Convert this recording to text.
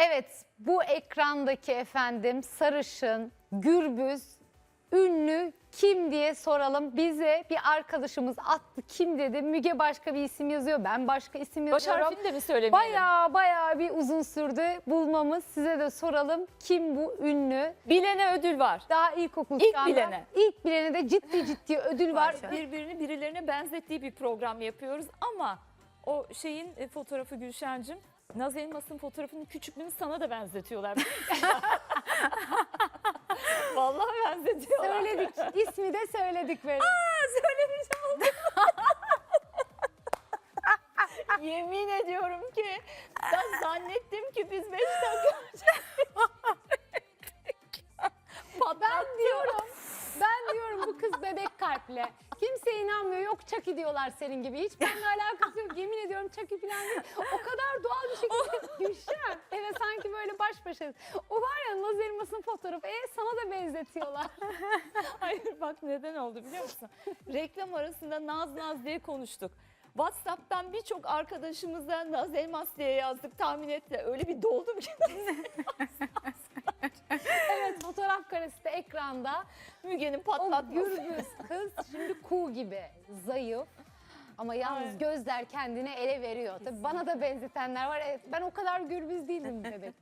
Evet bu ekrandaki efendim sarışın, gürbüz, ünlü kim diye soralım. Bize bir arkadaşımız attı kim dedi. Müge başka bir isim yazıyor ben başka isim Baş yazıyorum. harfini de mi söylemeyelim? Baya baya bir uzun sürdü bulmamız. Size de soralım kim bu ünlü? Bilene ödül var. Daha ilkokul İlk çağında. bilene. İlk bilene de ciddi ciddi ödül var. Birbirini birilerine benzettiği bir program yapıyoruz ama o şeyin e, fotoğrafı Gülşen'cim Naz Elmas'ın fotoğrafının küçüklüğünü sana da benzetiyorlar. Vallahi benzetiyorlar. Söyledik. ismi de söyledik böyle. Söylemiş oldum. Yemin ediyorum ki ben zannettim ki biz 5 bu kız bebek kalple. Kimse inanmıyor. Yok Chucky diyorlar senin gibi. Hiç benimle alakası yok. Yemin ediyorum Chucky falan değil. O kadar doğal bir şekilde Gülşen. Evet sanki böyle baş başayız. O var ya Naz Elmas'ın fotoğrafı. E sana da benzetiyorlar. Hayır bak neden oldu biliyor musun? Reklam arasında Naz Naz diye konuştuk. WhatsApp'tan birçok arkadaşımıza Naz Elmas diye yazdık tahmin et de öyle bir doldum ki karesi de ekranda. Müge'nin O patlatması. gürbüz kız şimdi kuğu gibi zayıf. Ama yalnız gözler kendini ele veriyor. Tabii bana da benzetenler var. Evet, ben o kadar gürbüz değildim bebek.